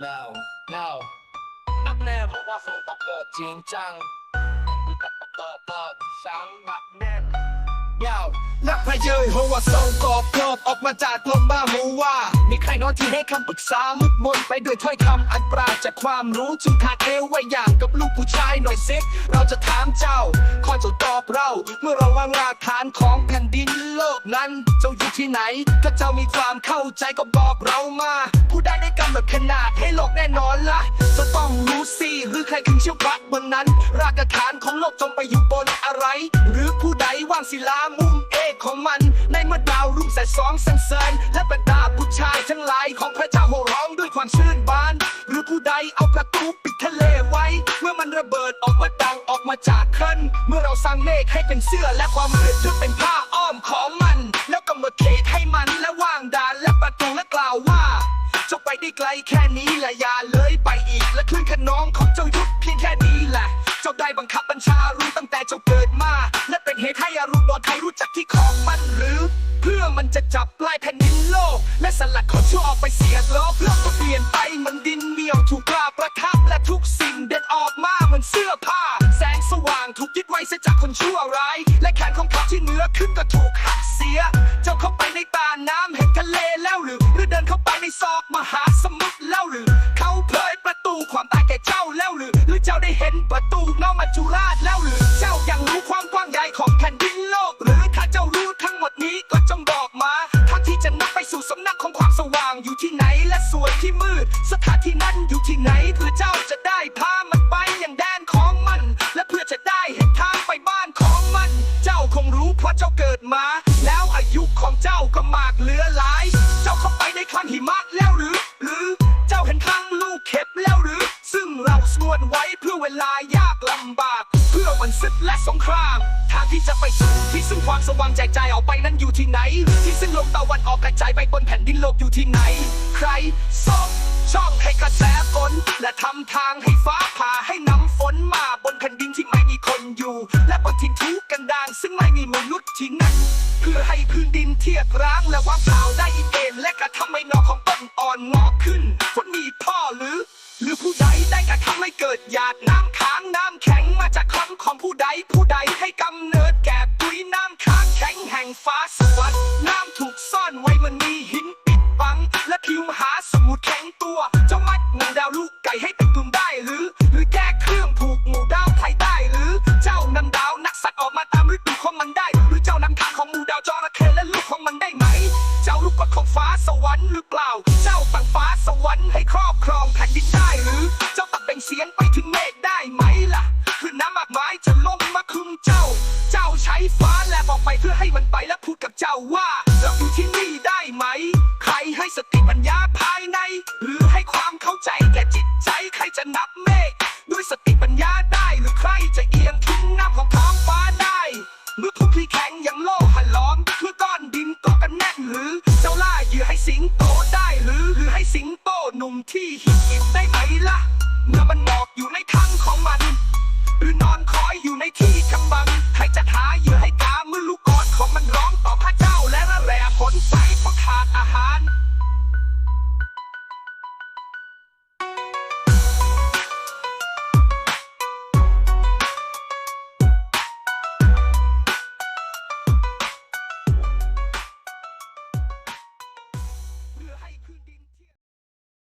now now นักแน่เพราะว่าฝนตกเกิดจริงจังเปิดเปิดสังบักแน่ยาวนักพเยยเพราะว่าส่งกอบกรอบออกมาจากลมบ้าหมูว่า มีใครโน้นที่ให้คำปรึกษามุดมนไปด้วยถ้อยคำอันปราศจากความรู้จึงขาดเอวไว้อย่างกับลูกผู้ชายหน่อยสิเราจะถามเจ้าคอยเจ้าตอบเรา เมื่อเราวางรากฐานของแผ่นดินโลกนั้น เจ้าอยู่ที่ไหน ถ้าเจ้ามีความเข้าใจก็บอกเรามาผู้ใด ได้กขนาดให้โลกแน่นอนละจะต้องรู้สิหรือใครถึงเชี่ยวพระบนนั้น รากฐานของโลกจงไปอยู่บนอะไร หรือผู้ใดวางศิลามุมเอกของมัน ในเมื่อดาวรุ่งแสดสองสันเสริญและบรรดาผู้ชายทั้งหลายของพระเจ้าโห่ร้องด้วยความชื่นบาน หรือผู้ใดเอาประตูปิดทะเลไว้ เมื่อมันระเบิดออกมาดังออกมาจากครันเมื่อเราสร้างเมฆให้เป็นเสื้อและความมืดทึบเป็นผ้าอ้อมของมัน แล้วกำหนดเขตให้มันและวางด่ ไปได้ไกลแค่นี้แหละอย่าเลยไปอีก และคลื่นขนองของเจ้ายุดเพียงแค่นี้แหละ เจ้าได้บังคับบัญชารู้ตั้งแต่เจ้าเกิดมา และเป็นเหตุให้อารุณโดนใครรู้จักที่ของมันหรือ เพื่อมันจะจับปลายแผ่นดินโลก และสลัดคนชั่วออกไปเสียโลกโลกก็เปลี่ยนไปมันดินเหนียวถูกกล้าประทับและทุกสิ่งเด็ดออกมาเหมือนเสื้อผ้า แสงสว่างถูกยึดไว้เสียจากคนชั่วร้ายและแขนของเขาที่เหนือขึ้นก็ถูกหักเสีย เจ้าเข้าไปในตาน้ำแห่งทะเลแล้วหรือ ซอกมหาสมุทรแล้วหรือ เขาเผยประตูความตายแก่เจ้าแล้วหรือ หรือเจ้าได้เห็นประตูนอกมัจจุราชแล้วหรือ เจ้ายังรู้ความกว้างใหญ่ของแผ่นดินโลก หรือถ้าเจ้ารู้ทั้งหมดนี้ก็จงบอกมาทางที่จะนำไปสู่สำนักของความสว่างอยู่ที่ไหนและส่วนที่มืด สถานที่นั้นอยู่ที่ไหนเพื่อเจ้าจะได้พามันไปอย่างแดนของมัน และเพื่อจะได้เห็นทางไปบ้านของมัน เจ้าคงรู้เพราะเจ้าเกิดมาแล้ว ยุคของเจ้าก็มากเหลือหลาย เจ้าเข้าไปในคลังหิมะแล้วหรือ หรือ เจ้าเห็นทางลูกเข็บแล้วหรือ ซึ่งเราสวนไว้เพื่อเวลายากลำบาก เพื่อวันศึกและสงคราม ทางที่จะไปสู่ที่ซึ่งความสว่างแจกจ่ายออกไปนั้นอยู่ที่ไหน ที่ซึ่งโลกตะวันออกกระจายไปบนแผ่นดินโลกอยู่ที่ไหน ใครซอกช่องให้กระแสฝนและทำทางให้ฟ้าผ่าให้น้ำฝนมาบนแผ่นดินที่ เทียบร้างและว่างเปล่าได้อีกเองและกระทำให้หนอของต้นอ่อนงอกขึ้นฝนมีพ่อหรือ หรือผู้ใดได้กระทำให้เกิดหยาดน้ำค้างน้ำแข็งมาจากคำของผู้ใดผู้ใดให้กำเนิดแก่ปุยน้ำค้างแข็งแห่งฟ้าสวรรค์น้ำถูกซ่อนไว้มันมีหินปิดบัง และผิวหาสมุทรแข็งตัวเจ้ามัดงินดาวลูกไก่ให้ติดตุ่มได้หรือ หรือแก้เครื่องผูกหมู่ดาวไทยได้หรือ เจ้านำดาวนักสัตว์ออกมาตามฤดูของมันได้ รรค์ให้ครอบครองแผ่นดินได้หรือ เจ้าตัดแบ่งเสียงไปถึงเมฆได้ไหมล่ะ คือน้ำมากมายจะลงมาคุมเจ้า เจ้าใช้ฟ้าแลบออกไปเพื่อให้มันไปและพูดกับเจ้าว่า เราอยู่ที่นี่ได้ไหม ใครให้สติปัญญาภายใน หรือให้ความเข้าใจแก่จิตใจใครจะนับเมฆด้วยสติปัญญาได้หรือใครจะเอียงทิ้งน้ำของท้องฟ้าได้ เมื่อทุกที่แข็ ที่หิบได้ไหมล่ะน้ำมันหมอกอยู่ในทั้งของมัน หรือนอนคอยอยู่ในที่กำบังใครจะหาเหยื่อให้